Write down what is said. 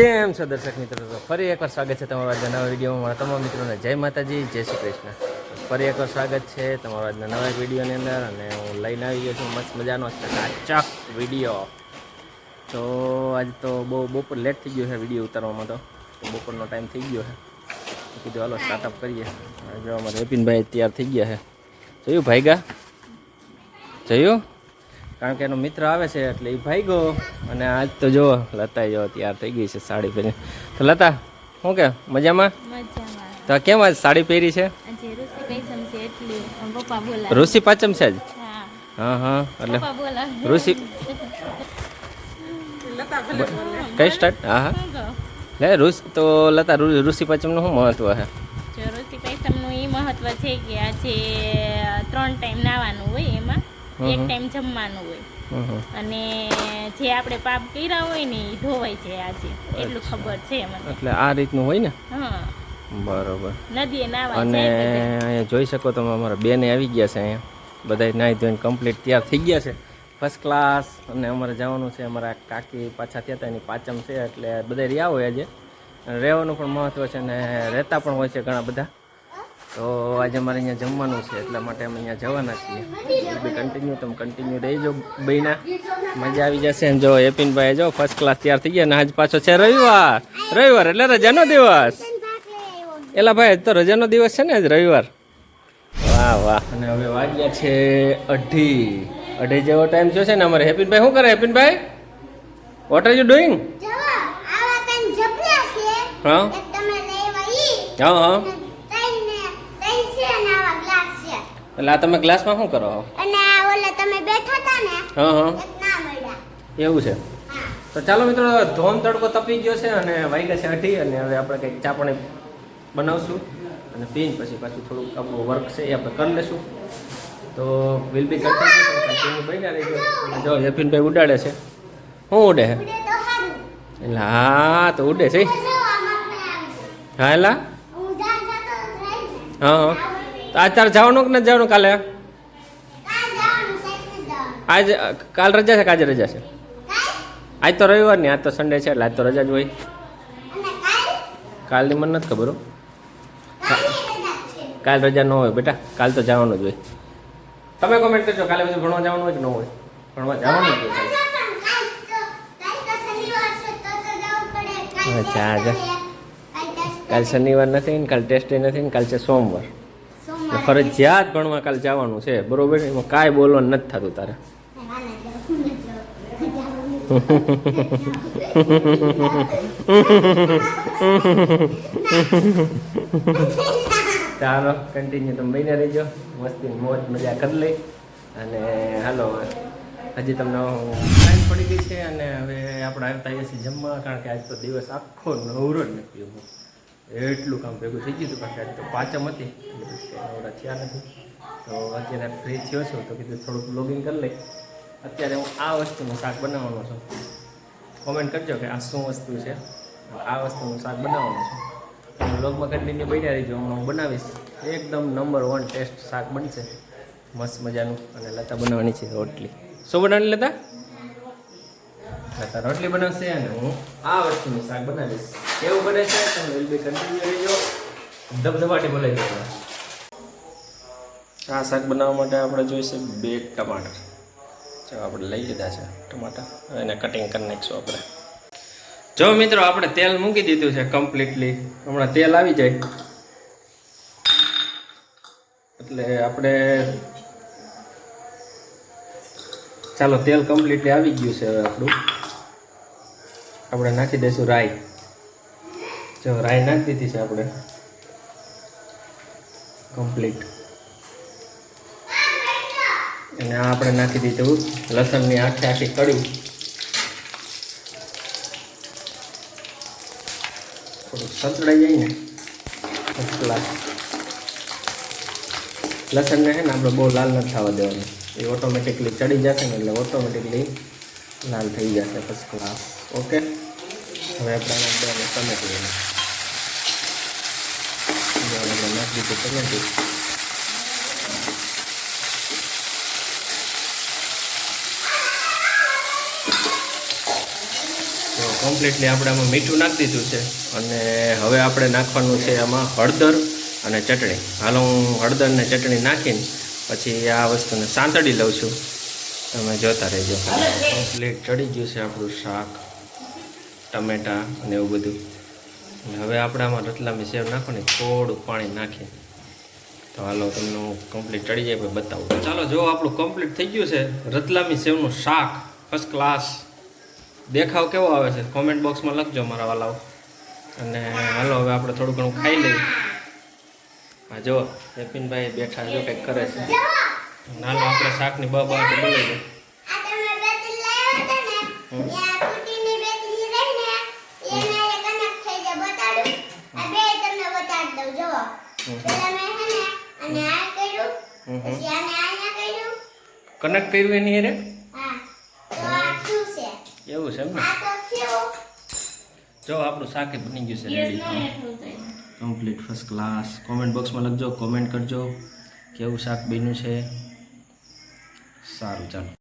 કેમ છો દર્શક મિત્રો? તો ફરી એકવાર સ્વાગત છે તમારા નવા વિડીયોમાં. મારા તમામ મિત્રોને જય માતાજી, જય શ્રી કૃષ્ણ. ફરી એકવાર સ્વાગત છે તમારા આજના નવા વિડીયોની અંદર અને હું લઈને આવી ગયો છું મસ્ત મજાનો ચકાચક વીડિયો. તો આજ તો બહુ બપોર લેટ થઈ ગયો છે વીડિયો ઉતારવામાં તો. બપોરનો ટાઈમ થઈ ગયો છે. કીધું હાલો સ્ટાર્ટઅપ કરીએ. જો અમારે વિપિનભાઈ તૈયાર થઈ ગયા છે. જોયું ભાઈગા? જોયું? કારણ કે એનો મિત્ર આવે છે એટલે એ ભાઈગો. અને આજ તો જો લતા જો તૈયાર થઈ ગઈ છે સાડી પહેરી. તો લતા શું કે મજામાં? મજામાં. તો કેમ આજ સાડી પહેરી છે? આજે ઋષિ પાંચમ છે જ હા. હા હા એટલે ઋષિ કઈ સ્ટાર્ટ હા હા. લે ઋષિ તો લતા ઋષિ પાંચમનું શું મહત્વ છે? ઋષિ પૈસમનું એ મહત્વ છે કે આજે ત્રણ ટાઈમ નાવાનું હોય એમાં. એક ટાઈમ જમવાનું હોય. અને જે આપણે પાપ કર્યા હોય ને એ ધોવાય છે આજે. એટલું ખબર છે મને. એટલે આ રીતનું હોય ને? બરોબર. નદીએ નાવા અને અહીંયા જોઈ શકો તમે અમારા બેને આવી ગયા છે અહીંયા. બધા નાહી ધોઈને કમ્પ્લીટ તૈયાર થઈ ગયા છે. ફર્સ્ટ ક્લાસ અને અમારે જવાનું છે અમારા કાકી પાછા થયા હતા એની પાચમ છે એટલે બધા રહ્યા હોય આજે. રહેવાનું પણ મહત્વ છે અને રહેતા પણ હોય છે ઘણા બધા. તો આજે અમારે અહીંયા જમવાનું છે એટલા માટે અમે અહીંયા જવાના છીએ. કન્ટિન્યુ તમે કન્ટિન્યુ રહીજો બહેના મજા આવી જશે અને જો એપિનભાઈ જો ફર્સ્ટ ક્લાસ તૈયાર થઈ ગયા ને આજ પાછો છે રવિવાર. રવિવાર એટલે રજાનો દિવસ. એલા ભાઈ તો રજાનો દિવસ છે ને આજ રવિવાર. વાહ વાહ. અને હવે વાગ્યા છે અઢી. અઢી જેવો ટાઈમ થયો છે ને અમારે. હેપીનભાઈ શું કરે હેપીનભાઈ વોટ આર યુ ડુઈંગ હા. હા હા તૈન ને તૈન છે ને આવા ગ્લાસ છે એટલે આ તમે ગ્લાસમાં શું કરો? અને આ ઓલા તમે બેઠા હતા ને હા હા. એવું છે? તો ચાલો મિત્રો ધોમ તડકો તપી ગયો છે અને વાગ્યા છે અઢી અને હવે આપણે કંઈક ચા પાણી બનાવશું અને પીને પછી પાછું થોડુંક આપણું વર્ક છે એ આપણે કરી લઈશું. તો વિલ બી કન્ટિન્યુ બન્યા રહી ગયો જો યફીનભાઈ ઉડાડે છે. શું ઉડે? છે એટલે હા તો ઉડે છે. હા એલા? હા હા તો આજ તારે જવાનું કે નથી જવાનું કાલે? ને આજ કાલ રજા છે કાજે રજા છે? આજ તો રવિવાર ને આજ તો સન્ડે છે એટલે આજ તો રજા જ હોય. કાલની મને નથી ખબર કાલે રજા ન હોય બેટા, કાલ તો જવાનું જ હોય. તમે કોમેન્ટ કરજો, કાલે બધું ભણવા જવાનું હોય કે ન હોય? ભણવા જવાનું જ હોય. અચ્છા. કાલ શનિવાર નથી ને કાલ ટેસ્ટ નથી ને કાલ છે સોમવારે. ફરજિયાત ભણવા કાલ જવાનું છે, બરોબર? એમાં કાંઈ બોલવાનું નથી થતું તારે. ચાલો કન્ટિન્યુ તમે બહીને રહીજો. મસ્તી, મોજ, મજા કરી લઈ. અને હાલો, હજી તમને ટાઈમ પડી ગઈ છે અને હવે આપણે આવતા આવીએ છીએ જમવા, કારણ કે આજ તો દિવસ આખો નવરો જ નથી હું એટલું કામ ભેગું થઈ ગયું હતું, કારણ કે તો પાચમ હતી નવરા થયા નથી. તો અત્યારે ફ્રી થયો છું, તો કીધું થોડુંક લોગિન કરી લઈ. અત્યારે હું આ વસ્તુનું શાક બનાવવાનો છું. કોમેન્ટ કરજો કે આ શું વસ્તુ છે. આ વસ્તુનું શાક બનાવવાનું છે. બ્લોગમાં કન્ટિન્યુ બન્યા રહીજો, હમણાં હું બનાવીશ. એકદમ નંબર વન ટેસ્ટ શાક બનશે. મસ્ત મજાનું અને લતા બનાવવાની છે રોટલી. શું બનાવવાની લતા? લતા રોટલી બનાવશે અને હું આ વસ્તુનું શાક બનાવીશ. કેવું બને છે તમે વિલ બી કન્ટિન્યુ રહેજો ધબધબાટી બોલાવી દેજો આ શાક બનાવવા માટે આપણે જોઈશે બે ટમાટર. જો આપણે લઈ લીધા છે ટમાટર એને કટિંગ કરી નાખીશું આપણે. જો મિત્રો, આપણે તેલ મૂકી દીધું છે કમ્પ્લીટલી હમણાં તેલ આવી જાય. એટલે આપણે ચાલો, તેલ કમ્પ્લીટલી આવી ગયું છે હવે આપણું. આપણે નાખી દઈશું રાઈ. જો, રાઈ નાખી દીધી છે આપણે. કમ્પ્લીટ અને આ આપણે નાખી દીધું લસણની આખી આખી કડ્યું થોડું સતડાઈ જાય ને ક્લાસ લસણને છે ને આપણે બહુ લાલ નથી થવા દેવાનું. એ ઓટોમેટિકલી ચડી જશે ને એટલે ઓટોમેટિકલી લાલ થઈ જશે ફર્સ્ટ ક્લાસ ઓકે હવે આપણે ટમેટું નાખી દીધું ટમેટું જો કમ્પ્લીટલી આપણે આમાં મીઠું નાખી દીધું છે. અને હવે આપણે નાખવાનું છે આમાં હળદર અને ચટણી. હાલો હું હળદર ને ચટણી નાખીને પછી આ વસ્તુને સાંતળી લઉં છું. તમે જોતા રહેજો. કમ્પ્લીટ ચડી ગયું છે આપણું શાક, ટમેટાં અને એવું બધું. અને હવે આપણે આમાં રતલામી સેવ નાખવાની થોડું પાણી નાખીએ. તો હાલો તમને હું કમ્પ્લીટ ચડી જાય પછી બતાવું. ચાલો જો આપણું કમ્પ્લીટ થઈ ગયું છે રતલામી સેવનું શાક ફર્સ્ટ ક્લાસ દેખાવ કેવો આવે છે? કોમેન્ટ બોક્સમાં લખજો મારા વાલાઓ. અને હાલો હવે આપણે થોડું ઘણું ખાઈ લઈએ. હા જો જપિનભાઈ બેઠા જો કંઈક કરે છે. નાનો આપણે શાકની બાબા બોલાવી દો આ તમે બેટરી લાવ્યા હતા ને ત્યાં તૂટીની બેટરી રહીને એને કનેક્ટ થઈ જાય બતાડું આ બે તમને બતાડી દઉં જો પેલા મેં હે ને અને આ કર્યું પછી આને અહીંયા કર્યું કનેક્ટ કર્યું એની અરે હા તો આ શું છે. એવું છે એમ ને? આ તો થયું. જો આપણું શાક એ બની ગયું છે ready. Complete first class comment બોક્સમાં લખજો કોમેન્ટ કરજો. કેવું શાક બન્યું છે? સારું ચાલો.